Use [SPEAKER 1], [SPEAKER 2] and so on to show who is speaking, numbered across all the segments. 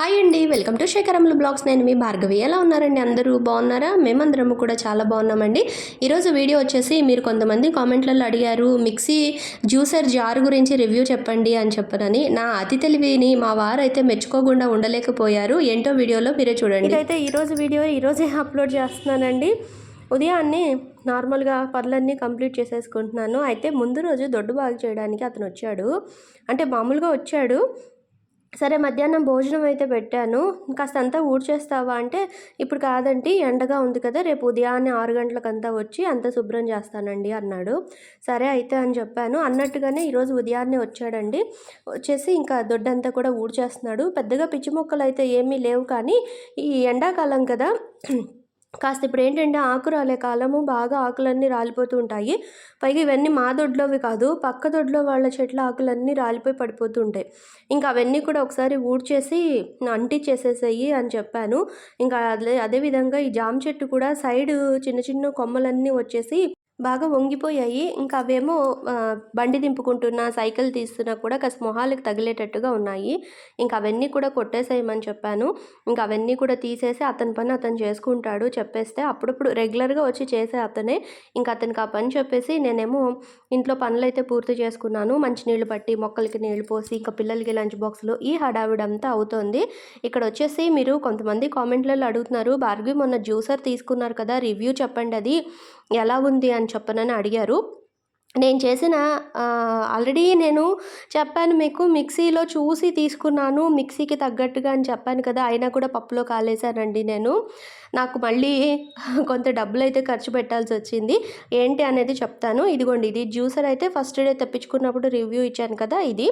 [SPEAKER 1] Hi అండి welcome to శేఖరములు blogs. నేను మీ భార్గవి. ఎలా ఉన్నారండి? అందరూ బాగున్నారా? మేమందరము కూడా చాలా బాగున్నామండి. ఈరోజు వీడియో వచ్చేసి మీరు కొంతమంది కామెంట్లలో అడిగారు మిక్సీ జ్యూసర్ జార్ గురించి రివ్యూ చెప్పండి అని చెప్పనని. నా అతి తెలివిని మా వారు అయితే మెచ్చుకోకుండా ఉండలేకపోయారు. ఏంటో వీడియోలో మీరే చూడండి. అయితే ఈరోజు వీడియో ఈరోజే అప్లోడ్ చేస్తున్నానండి. ఉదయాన్నే నార్మల్గా పనులన్నీ కంప్లీట్ చేసేసుకుంటున్నాను. అయితే ముందు రోజు దొడ్డు బాగు చేయడానికి అతను వచ్చాడు అంటే మామూలుగా వచ్చాడు. సరే మధ్యాహ్నం భోజనం అయితే పెట్టాను. కాస్త అంతా ఊడ్చేస్తావా అంటే ఇప్పుడు కాదండి ఎండగా ఉంది కదా రేపు ఉదయాన్నే ఆరు గంటలకంతా వచ్చి అంత శుభ్రం చేస్తానండి అన్నాడు. సరే అయితే అని చెప్పాను. అన్నట్టుగానే ఈరోజు ఉదయాన్నే వచ్చాడండి. వచ్చేసి ఇంకా దొడ్డంతా కూడా ఊడ్చేస్తున్నాడు. పెద్దగా పిచ్చి మొక్కలు అయితే ఏమీ లేవు కానీ ఈ ఎండాకాలం కదా కాస్త ఇప్పుడు ఏంటంటే ఆకు రాలే కాలము బాగా ఆకులన్నీ రాలిపోతూ ఉంటాయి పైగా ఇవన్నీ మా దొడ్లోవి కాదు పక్క దొడ్లో వాళ్ళ చెట్ల ఆకులన్నీ రాలిపోయి పడిపోతూ ఉంటాయి ఇంకా అవన్నీ కూడా ఒకసారి ఊడ్చేసి అంటించేసేసాయి అని చెప్పాను. ఇంకా అదే అదేవిధంగా ఈ జామ చెట్టు కూడా సైడ్ చిన్న చిన్న కొమ్మలన్నీ వచ్చేసి బాగా వంగిపోయాయి. ఇంకా అవేమో బండి దింపుకుంటున్నా సైకిల్ తీస్తున్నా కూడా కాస్త మొహాలకు తగిలేటట్టుగా ఉన్నాయి. ఇంకా అవన్నీ కూడా కొట్టేసేయమని చెప్పాను. ఇంకా అవన్నీ కూడా తీసేసి అతని పని అతను చేసుకుంటాడు చెప్పేస్తే అప్పుడప్పుడు రెగ్యులర్గా వచ్చి చేసే అతనే. ఇంకా అతనికి ఆ పని చెప్పేసి నేనేమో ఇంట్లో పనులు అయితే పూర్తి చేసుకున్నాను. మంచినీళ్ళు పట్టి మొక్కలకి నీళ్ళు పోసి ఇంకా పిల్లలకి లంచ్ బాక్స్లో ఈ హడావిడంతా అవుతోంది. ఇక్కడ వచ్చేసి మీరు కొంతమంది కామెంట్లలో అడుగుతున్నారు భార్గవి మొన్న జ్యూసర్ తీసుకున్నారు కదా రివ్యూ చెప్పండి అది ఎలా ఉంది? అని చెప్పనని అడిగారు. నేను చేసిన ఆల్రెడీ నేను చెప్పాను మీకు మిక్సీలో చూసి తీసుకున్నాను మిక్సీకి తగ్గట్టుగా అని చెప్పాను కదా అయినా కూడా పప్పులో కాలేసానండి నేను. నాకు మళ్ళీ కొంత డబ్బులు అయితే ఖర్చు పెట్టాల్సి వచ్చింది. ఏంటి అనేది చెప్తాను. ఇదిగోండి ఇది జ్యూసర్ అయితే ఫస్ట్ డే తెప్పించుకున్నప్పుడు రివ్యూ ఇచ్చాను కదా ఇది.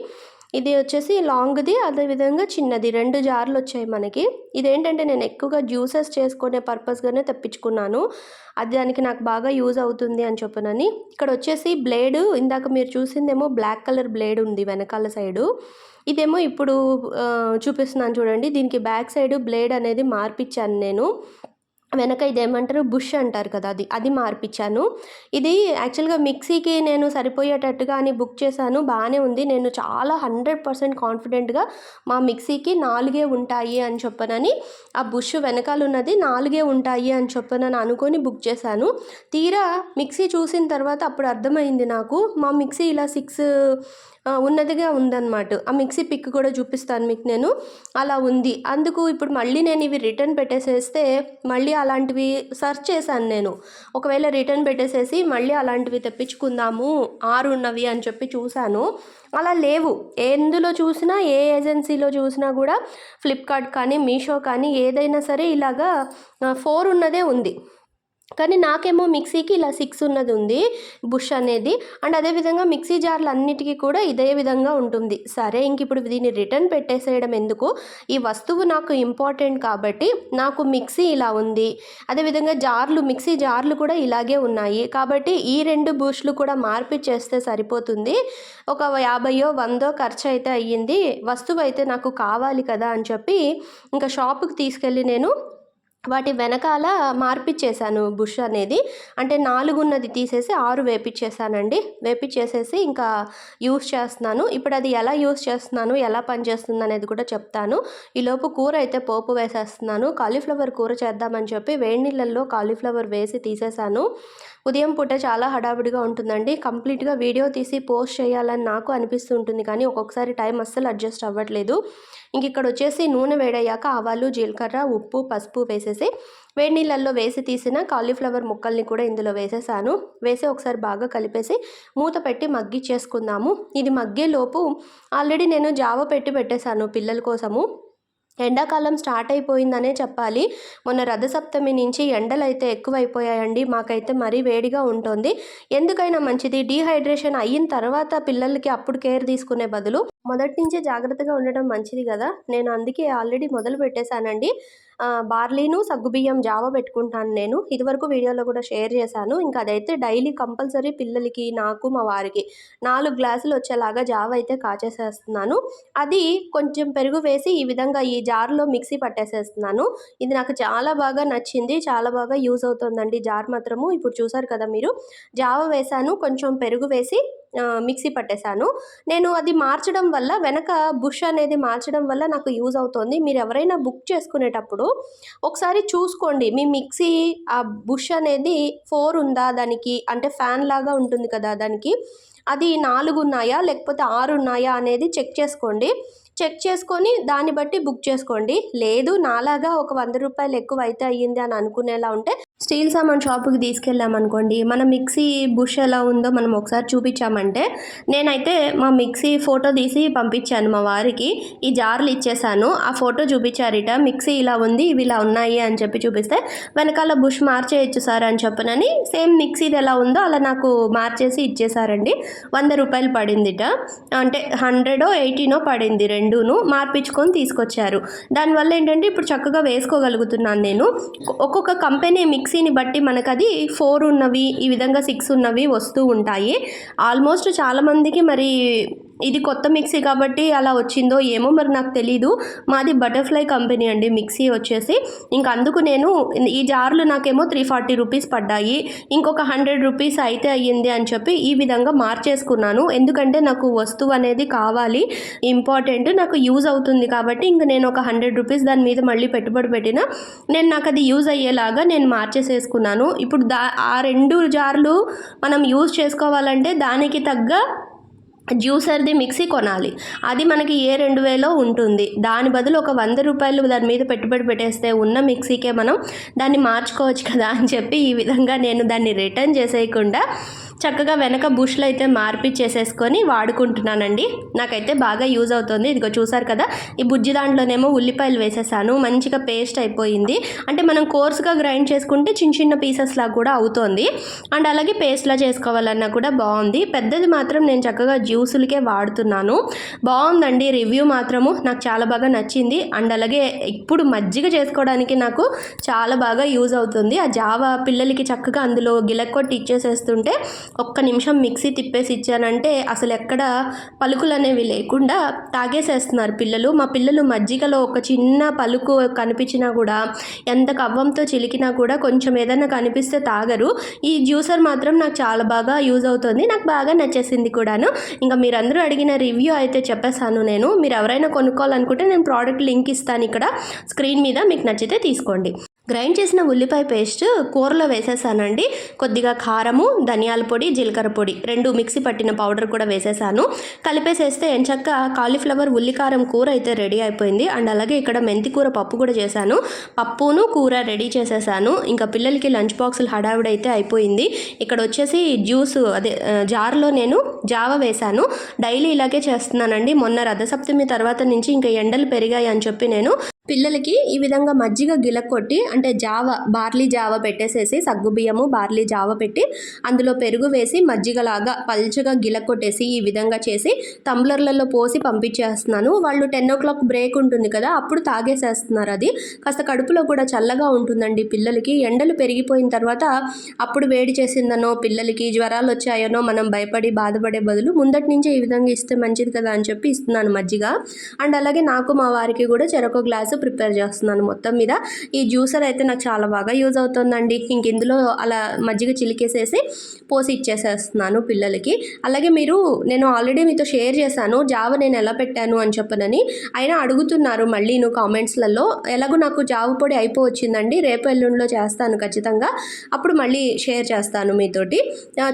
[SPEAKER 1] ఇది వచ్చేసి లాంగ్ది అదేవిధంగా చిన్నది. రెండు జార్లు వచ్చాయి మనకి. ఇదేంటంటే నేను ఎక్కువగా జ్యూసెస్ చేసుకునే పర్పస్గానే తెప్పించుకున్నాను. అది దానికి నాకు బాగా యూజ్ అవుతుంది అని చెప్పనని. ఇక్కడ వచ్చేసి బ్లేడ్ ఇందాక మీరు చూసిందేమో బ్లాక్ కలర్ బ్లేడ్ ఉంది వెనకాల సైడు. ఇదేమో ఇప్పుడు చూపిస్తున్నాను చూడండి. దీనికి బ్యాక్ సైడ్ బ్లేడ్ అనేది మార్పిచ్చాను నేను. వెనక ఇది ఏమంటారు బుష్ అంటారు కదా అది. అది మార్పించాను ఇది యాక్చువల్గా మిక్సీకి నేను సరిపోయేటట్టుగా అని బుక్ చేశాను. బాగానే ఉంది. నేను చాలా హండ్రెడ్ పర్సెంట్ కాన్ఫిడెంట్గా మా మిక్సీకి నాలుగే ఉంటాయి అని చెప్పనని ఆ బుష్ వెనకాల ఉన్నది నాలుగే ఉంటాయి అని చెప్పనని అనుకొని బుక్ చేశాను. తీరా మిక్సీ చూసిన తర్వాత అప్పుడు అర్థమైంది నాకు. మా మిక్సీ ఇలా సిక్స్ ఉన్నదిగా ఉందన్నమాట. ఆ మిక్సీ పిక్ కూడా చూపిస్తాను మీకు నేను. అలా ఉంది. అందుకు ఇప్పుడు మళ్ళీ నేను ఇవి రిటర్న్ పెట్టేసేస్తే మళ్ళీ అలాంటివి సర్చ్ చేశాను నేను. ఒకవేళ రిటర్న్ పెట్టేసేసి మళ్ళీ అలాంటివి తెప్పించుకుందాము ఆరు ఉన్నవి అని చెప్పి చూశాను. అలా లేవు. ఎందులో చూసినా ఏ ఏజెన్సీలో చూసినా కూడా ఫ్లిప్కార్ట్ కానీ మీషో కానీ ఏదైనా సరే ఇలాగా ఫోర్ ఉన్నదే ఉంది. కానీ నాకేమో మిక్సీకి ఇలా సిక్స్ ఉన్నది ఉంది బుష్ అనేది. అండ్ అదేవిధంగా మిక్సీ జార్లు అన్నిటికీ కూడా ఇదే విధంగా ఉంటుంది. సరే ఇంక ఇప్పుడు దీన్ని రిటర్న్ పెట్టేసేయడం ఎందుకు? ఈ వస్తువు నాకు ఇంపార్టెంట్ కాబట్టి నాకు మిక్సీ ఇలా ఉంది. అదేవిధంగా జార్లు మిక్సీ జార్లు కూడా ఇలాగే ఉన్నాయి. కాబట్టి ఈ రెండు బుష్లు కూడా మార్పిచ్చేస్తే సరిపోతుంది. ఒక యాభయో వందో ఖర్చు అయితే అయ్యింది. వస్తువు అయితే నాకు కావాలి కదా అని చెప్పి ఇంకా షాపుకి తీసుకెళ్ళి నేను వాటి వెనకాల మార్పిచ్చేసాను బుష్ అనేది. అంటే నాలుగు ఉన్నది తీసేసి ఆరు వేపిచ్చేసానండి. వేపిచ్చేసేసి ఇంకా యూస్ చేస్తున్నాను. ఇప్పుడు అది ఎలా యూస్ చేస్తున్నాను ఎలా పనిచేస్తుంది అనేది కూడా చెప్తాను. ఈలోపు కూర అయితే పోపు వేసేస్తున్నాను. కాలీఫ్లవర్ కూర చేద్దామని చెప్పి వేడి నీళ్ళల్లో కాలీఫ్లవర్ వేసి తీసేసాను. ఉదయం పూట చాలా హడావిడిగా ఉంటుందండి. కంప్లీట్గా వీడియో తీసి పోస్ట్ చేయాలని నాకు అనిపిస్తుంటుంది. కానీ ఒక్కొక్కసారి టైం అస్సలు అడ్జస్ట్ అవ్వట్లేదు. ఇంక ఇక్కడ వచ్చేసి నూనె వేడయ్యాక ఆవాలు జీలకర్ర ఉప్పు పసుపు వేసేసి వేడి నీళ్ళల్లో వేసి తీసిన కాలీఫ్లవర్ ముక్కల్ని కూడా ఇందులో వేసేసాను. వేసి ఒకసారి బాగా కలిపేసి మూత పెట్టి మగ్గి చేసుకుందాము ఇది మగ్గేలోపు ఆల్రెడీ నేను జావ పెట్టి పెట్టేశాను పిల్లల కోసము. ఎండాకాలం స్టార్ట్ అయిపోయిందనే చెప్పాలి. మొన్న రథసప్తమి నుంచి ఎండలు అయితే ఎక్కువైపోయాయండి. మాకైతే మరీ వేడిగా ఉంటుంది. ఎందుకైనా మంచిది. డీహైడ్రేషన్ అయిన తర్వాత పిల్లలకి అప్పుడు కేర్ తీసుకునే బదులు మొదటి నుంచే జాగ్రత్తగా ఉండడం మంచిది కదా. నేను అందుకే ఆల్రెడీ మొదలు పెట్టేశానండి. బార్లీను సగ్గుబియ్యం జావ పెట్టుకుంటాను నేను. ఇదివరకు వీడియోలో కూడా షేర్ చేశాను. ఇంకా అదైతే డైలీ కంపల్సరీ పిల్లలకి నాకు మా వారికి నాలుగు గ్లాసులు వచ్చేలాగా జావ అయితే కాచేసేస్తున్నాను. అది కొంచెం పెరుగు వేసి ఈ విధంగా ఈ జార్లో మిక్సీ పట్టేసేస్తున్నాను. ఇది నాకు చాలా బాగా నచ్చింది చాలా బాగా యూజ్ అవుతుందండి జార్ మాత్రము. ఇప్పుడు చూసారు కదా మీరు జావ వేసాను కొంచెం పెరుగు వేసి మిక్సీ పట్టేశాను. నేను అది మార్చడం వల్ల వెనక బుష్ అనేది మార్చడం వల్ల నాకు యూజ్ అవుతుంది. మీరు ఎవరైనా బుక్ చేసుకునేటప్పుడు ఒకసారి చూసుకోండి. మీ మిక్సీ ఆ బుష్ అనేది ఫోర్ ఉందా దానికి? అంటే ఫ్యాన్ లాగా ఉంటుంది కదా దానికి. అది నాలుగు ఉన్నాయా? లేకపోతే ఆరు ఉన్నాయా? అనేది చెక్ చేసుకోండి. చెక్ చేసుకొని దాన్ని బట్టి బుక్ చేసుకోండి. లేదు నాలాగా ఒక వంద రూపాయలు ఎక్కువ అయితే అయ్యింది అని అనుకునేలా ఉంటే స్టీల్ సామాన్ షాపుకి తీసుకెళ్ళామనుకోండి మన మిక్సీ బుష్ ఎలా ఉందో మనం ఒకసారి చూపించామంటే నేనైతే మా మిక్సీ ఫోటో తీసి పంపించాను మా వారికి. ఈ జార్లు ఇచ్చేసాను. ఆ ఫోటో చూపించారిట మిక్సీ ఇలా ఉంది ఇవి ఇలా ఉన్నాయి అని చెప్పి చూపిస్తే వెనకాల బుష్ మార్చేయచ్చు సార్ అని చెప్పనని సేమ్ మిక్సీది ఎలా ఉందో అలా నాకు మార్చేసి ఇచ్చేసారండి. వంద రూపాయలు పడిందిట. అంటే హండ్రెడో ఎయిటీనో పడింది రెండును మార్పించుకొని తీసుకొచ్చారు. దానివల్ల ఏంటంటే ఇప్పుడు చక్కగా వేసుకోగలుగుతున్నాను నేను. ఒక్కొక్క కంపెనీ మిక్సీని బట్టి మనకు అది ఫోర్ ఉన్నవి ఈ విధంగా సిక్స్ ఉన్నవి వస్తూ ఉంటాయి. ఆల్మోస్ట్ చాలామందికి మరి ఇది కొత్త మిక్సీ కాబట్టి అలా వచ్చిందో ఏమో మరి నాకు తెలీదు. మాది బటర్ఫ్లై కంపెనీ అండి మిక్సీ వచ్చేసి. ఇంక అందుకు నేను ఈ జార్లు నాకేమో త్రీ ఫార్టీ రూపీస్ పడ్డాయి. ఇంకొక హండ్రెడ్ రూపీస్ అయితే అయ్యింది అని చెప్పి ఈ విధంగా మార్చేసుకున్నాను. ఎందుకంటే నాకు వస్తువు అనేది కావాలి ఇంపార్టెంట్ నాకు యూజ్ అవుతుంది కాబట్టి ఇంక నేను ఒక హండ్రెడ్ రూపీస్ దాని మీద మళ్ళీ పెట్టుబడి పెట్టిన నేను నాకు అది యూజ్ అయ్యేలాగా నేను మార్చేసేసుకున్నాను. ఇప్పుడు దా ఆ రెండు జార్లు మనం యూజ్ చేసుకోవాలంటే దానికి తగ్గ జ్యూసర్ది మిక్సీ కొనాలి. అది మనకి ఏ రెండు వేలో ఉంటుంది. దాని బదులు ఒక వంద రూపాయలు దాని మీద పెట్టుబడి పెట్టేస్తే ఉన్న మిక్సీకే మనం దాన్ని మార్చుకోవచ్చు కదా అని చెప్పి ఈ విధంగా నేను దాన్ని రిటర్న్ చేసేయకుండా చక్కగా వెనక బుష్లు అయితే మార్పిచ్చేసేసుకొని వాడుకుంటున్నానండి. నాకైతే బాగా యూజ్ అవుతుంది. ఇదిగో చూసారు కదా? ఈ బుజ్జి దాంట్లోనేమో ఉల్లిపాయలు వేసేసాను. మంచిగా పేస్ట్ అయిపోయింది. అంటే మనం కోర్స్గా గ్రైండ్ చేసుకుంటే చిన్న చిన్న పీసెస్ లాగా కూడా అవుతోంది. అండ్ అలాగే పేస్ట్లా చేసుకోవాలన్నా కూడా బాగుంది. పెద్దది మాత్రం నేను చక్కగా జ్యూసులకే వాడుతున్నాను. బాగుందండి. రివ్యూ మాత్రము నాకు చాలా బాగా నచ్చింది. అండ్ అలాగే ఇప్పుడు మజ్జిగ చేసుకోవడానికి నాకు చాలా బాగా యూజ్ అవుతుంది. ఆ జావా పిల్లలకి చక్కగా అందులో గిలక్కొట్టి ఇచ్చేసేస్తుంటే ఒక్క నిమిషం మిక్సీ తిప్పేసి ఇచ్చానంటే అసలు ఎక్కడ పలుకులు అనేవి లేకుండా తాగేసేస్తున్నారు పిల్లలు. మా పిల్లలు మజ్జిగలో ఒక చిన్న పలుకు కనిపించినా కూడా ఎంత కవ్వంతో చిలికినా కూడా కొంచెం ఏదైనా కనిపిస్తే తాగరు. ఈ జ్యూసర్ మాత్రం నాకు చాలా బాగా యూజ్ అవుతుంది. నాకు బాగా నచ్చేసింది కూడాను. ఇంకా మీరందరూ అడిగిన రివ్యూ అయితే చెప్పేశాను నేను. మీరు ఎవరైనా కొనుక్కోవాలనుకుంటే నేను ప్రోడక్ట్ లింక్ ఇస్తాను ఇక్కడ. స్క్రీన్ మీద మీకు నచ్చితే తీసుకోండి. గ్రైండ్ చేసిన ఉల్లిపాయ పేస్ట్ కూరలో వేసేసానండి. కొద్దిగా కారము ధనియాల పొడి జీలకర్ర పొడి రెండు మిక్సీ పట్టిన పౌడర్ కూడా వేసేసాను. కలిపేసేస్తే ఎంచక్క కాలీఫ్లవర్ ఉల్లికారం కూర అయితే రెడీ అయిపోయింది. అండ్ అలాగే ఇక్కడ మెంతి కూర పప్పు కూడా చేశాను. పప్పును కూర రెడీ చేసేసాను. ఇంకా పిల్లలకి లంచ్ బాక్సులు హడావిడి అయితే అయిపోయింది. ఇక్కడ వచ్చేసి జ్యూస్ అదే జార్లో నేను జావ వేశాను. డైలీ ఇలాగే చేస్తున్నానండి. మొన్న రథసప్తమి తర్వాత నుంచి ఇంకా ఎండలు పెరిగాయి అని చెప్పి నేను పిల్లలకి ఈ విధంగా మజ్జిగ గిలక్కొట్టి అంటే జావ బార్లీ జావ పెట్టేసేసి సగ్గుబియ్యము బార్లీ జావ పెట్టి అందులో పెరుగు వేసి మజ్జిగలాగా పల్చగా గిలక్కొట్టేసి ఈ విధంగా చేసి టంబ్లర్లలో పోసి పంపించేస్తున్నాను. వాళ్ళు టెన్ ఓ క్లాక్ బ్రేక్ ఉంటుంది కదా అప్పుడు తాగేసేస్తున్నారు అది. కాస్త కడుపులో కూడా చల్లగా ఉంటుందండి పిల్లలకి. ఎండలు పెరిగిపోయిన తర్వాత అప్పుడు వేడి చేసిందనో పిల్లలకి జ్వరాలు వచ్చాయనో మనం భయపడి బాధపడే బదులు ముందటి నుంచే ఈ విధంగా ఇస్తే మంచిది కదా అని చెప్పి ఇస్తున్నాను మజ్జిగ. అండ్ అలాగే నాకు మా వారికి కూడా చెరొక గ్లాసు ప్రిపేర్ చేస్తున్నాను మొత్తం మీద. ఈ జ్యూసర్ అయితే నాకు చాలా బాగా యూజ్ అవుతుందండి. ఇంక ఇందులో అలా మజ్జిగ చిలికేసేసి పోసి ఇచ్చేసేస్తున్నాను పిల్లలకి. అలాగే మీరు నేను ఆల్రెడీ మీతో షేర్ చేశాను జావ నేను ఎలా పెట్టాను అని చెప్పనని. అయినా అడుగుతున్నారు మళ్ళీ నువ్వు కామెంట్స్లలో ఎలాగో నాకు జావ పొడి అయిపోవచ్చిందండి రేపు ఎల్లుండిలో చేస్తాను ఖచ్చితంగా. అప్పుడు మళ్ళీ షేర్ చేస్తాను మీతోటి.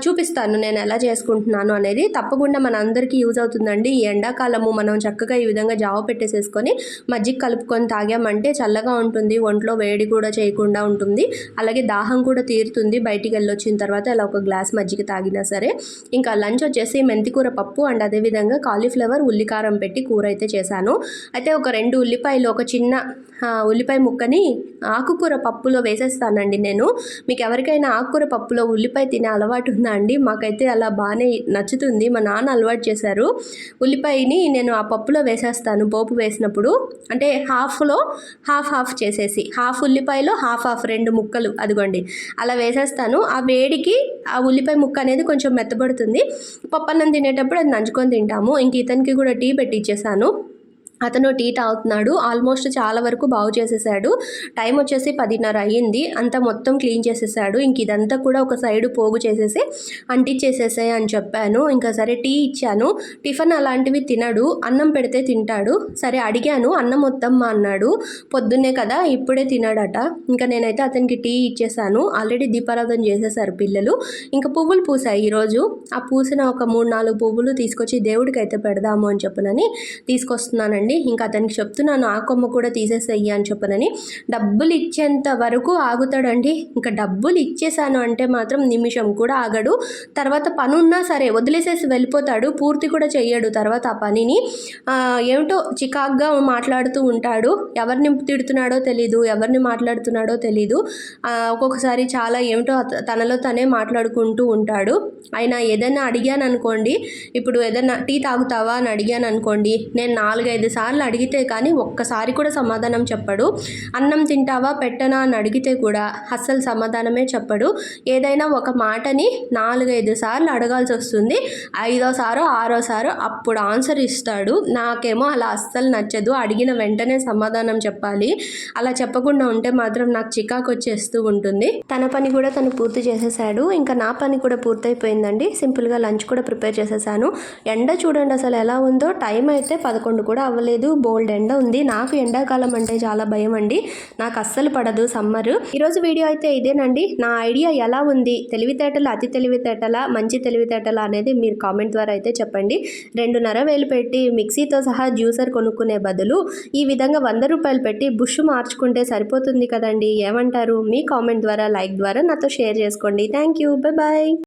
[SPEAKER 1] చూపిస్తాను నేను ఎలా చేసుకుంటున్నాను అనేది. తప్పకుండా మన అందరికీ యూజ్ అవుతుందండి. ఈ ఎండాకాలము మనం చక్కగా ఈ విధంగా జావ పెట్టేసేసుకొని మజ్జిగ కలుపుకొని తాగామంటే చల్లగా ఉంటుంది ఒంట్లో వేడి కూడా చేయకుండా ఉంటుంది. అలాగే దాహం కూడా తీరుతుంది బయటికి వెళ్ళొచ్చిన తర్వాత అలా ఒక గ్లాస్ మజ్జిగ తాగినా సరే. ఇంకా లంచ్ వచ్చేసి మెంతికూర పప్పు అండ్ అదేవిధంగా కాలీఫ్లవర్ ఉల్లికారం పెట్టి కూర అయితే చేశాను. అయితే ఒక రెండు ఉల్లిపాయలు ఒక చిన్న ఉల్లిపాయ ముక్కని ఆకుకూర పప్పులో వేసేస్తానండి నేను. మీకు ఎవరికైనా ఆకుకూర పప్పులో ఉల్లిపాయ తినే అలవాటు ఉందా అండి? మాకైతే అలా బాగానే నచ్చుతుంది. మా నాన్న అలవాటు చేశారు. ఉల్లిపాయని నేను ఆ పప్పులో వేసేస్తాను పోపు వేసినప్పుడు. అంటే హాఫ్ హాఫ్లో హాఫ్ హాఫ్ చేసేసి హాఫ్ ఉల్లిపాయలో హాఫ్ హాఫ్ రెండు ముక్కలు అదిగోండి. అలా వేసేస్తాను. ఆ వేడికి ఆ ఉల్లిపాయ ముక్క అనేది కొంచెం మెత్తబడుతుంది. పప్పన్నం తినేటప్పుడు అది నంచుకొని తింటాము. ఇంక ఇతనికి కూడా టీ పెట్టి ఇచ్చేసాను అతను టీ తాగుతున్నాడు. ఆల్మోస్ట్ చాలా వరకు బాగు చేసేసాడు. టైం వచ్చేసి పదిన్నర అయ్యింది. అంతా మొత్తం క్లీన్ చేసేసాడు. ఇంక ఇదంతా కూడా ఒక సైడ్ పోగు చేసేసి అంటించేసేసాయి అని చెప్పాను. ఇంకా సరే టీ ఇచ్చాను. టిఫిన్ అలాంటివి తినడు. అన్నం పెడితే తింటాడు. సరే అడిగాను. అన్నం వద్దమ్మా అన్నాడు. పొద్దున్నే కదా ఇప్పుడే తినాడట. ఇంకా నేనైతే అతనికి టీ ఇచ్చేసాను. ఆల్రెడీ దీపారాధన చేసేసారు పిల్లలు. ఇంకా పువ్వులు పూసాయి ఈరోజు. ఆ పూసిన ఒక మూడు నాలుగు పువ్వులు తీసుకొచ్చి దేవుడికి అయితే పెడదాము అని చెప్పనని తీసుకొస్తున్నానండి. ఇంకా అతనికి చెప్తున్నాను ఆ కొమ్మ కూడా తీసేసేయి అని చెప్పనని. డబ్బులు ఇచ్చేంత వరకు ఆగుతాడండి. ఇంకా డబ్బులు ఇచ్చేసాను అంటే మాత్రం నిమిషం కూడా ఆగడు. తర్వాత పని ఉన్నా సరే వదిలేసేసి వెళ్ళిపోతాడు. పూర్తి కూడా చెయ్యడు తర్వాత ఆ పనిని. ఏమిటో చికాగ్గా మాట్లాడుతూ ఉంటాడు. ఎవరిని తిడుతున్నాడో తెలీదు ఎవరిని మాట్లాడుతున్నాడో తెలీదు. ఒక్కొక్కసారి చాలా ఏమిటో తనలో తనే మాట్లాడుకుంటూ ఉంటాడు. ఆయన ఏదైనా అడిగాను అనుకోండి ఇప్పుడు ఏదైనా టీ తాగుతావా? అని అడిగాను అనుకోండి నేను నాలుగైదు సార్లు అడిగితే కానీ ఒక్కసారి కూడా సమాధానం చెప్పడు. అన్నం తింటావా పెట్టనా అని అడిగితే కూడా అస్సలు సమాధానమే చెప్పడు. ఏదైనా ఒక మాటని నాలుగైదు సార్లు అడగాల్సి వస్తుంది. ఐదోసారో ఆరోసారో అప్పుడు ఆన్సర్ ఇస్తాడు. నాకేమో అలా అస్సలు నచ్చదు. అడిగిన వెంటనే సమాధానం చెప్పాలి. అలా చెప్పకుండా ఉంటే మాత్రం నాకు చికాకు వచ్చేస్తూ ఉంటుంది. తన పని కూడా తను పూర్తి చేసేసాడు ఇంకా నా పని కూడా పూర్తయిపోయిందండి. సింపుల్గా లంచ్ కూడా ప్రిపేర్ చేసేసాను ఎండ చూడండి అసలు ఎలా ఉందో. టైం అయితే పదకొండు కూడా అవ్వలేదు బోల్డ్ ఎండ ఉంది. నాకు ఎండాకాలం అంటే చాలా భయం అండి. నాకు అస్సలు పడదు సమ్మర్. ఈరోజు వీడియో అయితే ఇదేనండి. నా ఐడియా ఎలా ఉంది? తెలివితేటలు అతి తెలివితేటల మంచి తెలివితేటల అనేది మీరు కామెంట్ ద్వారా అయితే చెప్పండి. రెండున్నర వేలు పెట్టి మిక్సీతో సహా జ్యూసర్ కొనుక్కునే బదులు ఈ విధంగా వంద రూపాయలు పెట్టి బుష్ మార్చుకుంటే సరిపోతుంది కదండి. ఏమంటారు? మీ కామెంట్ ద్వారా లైక్ ద్వారా నాతో షేర్ చేసుకోండి. Thank you. బాయ్.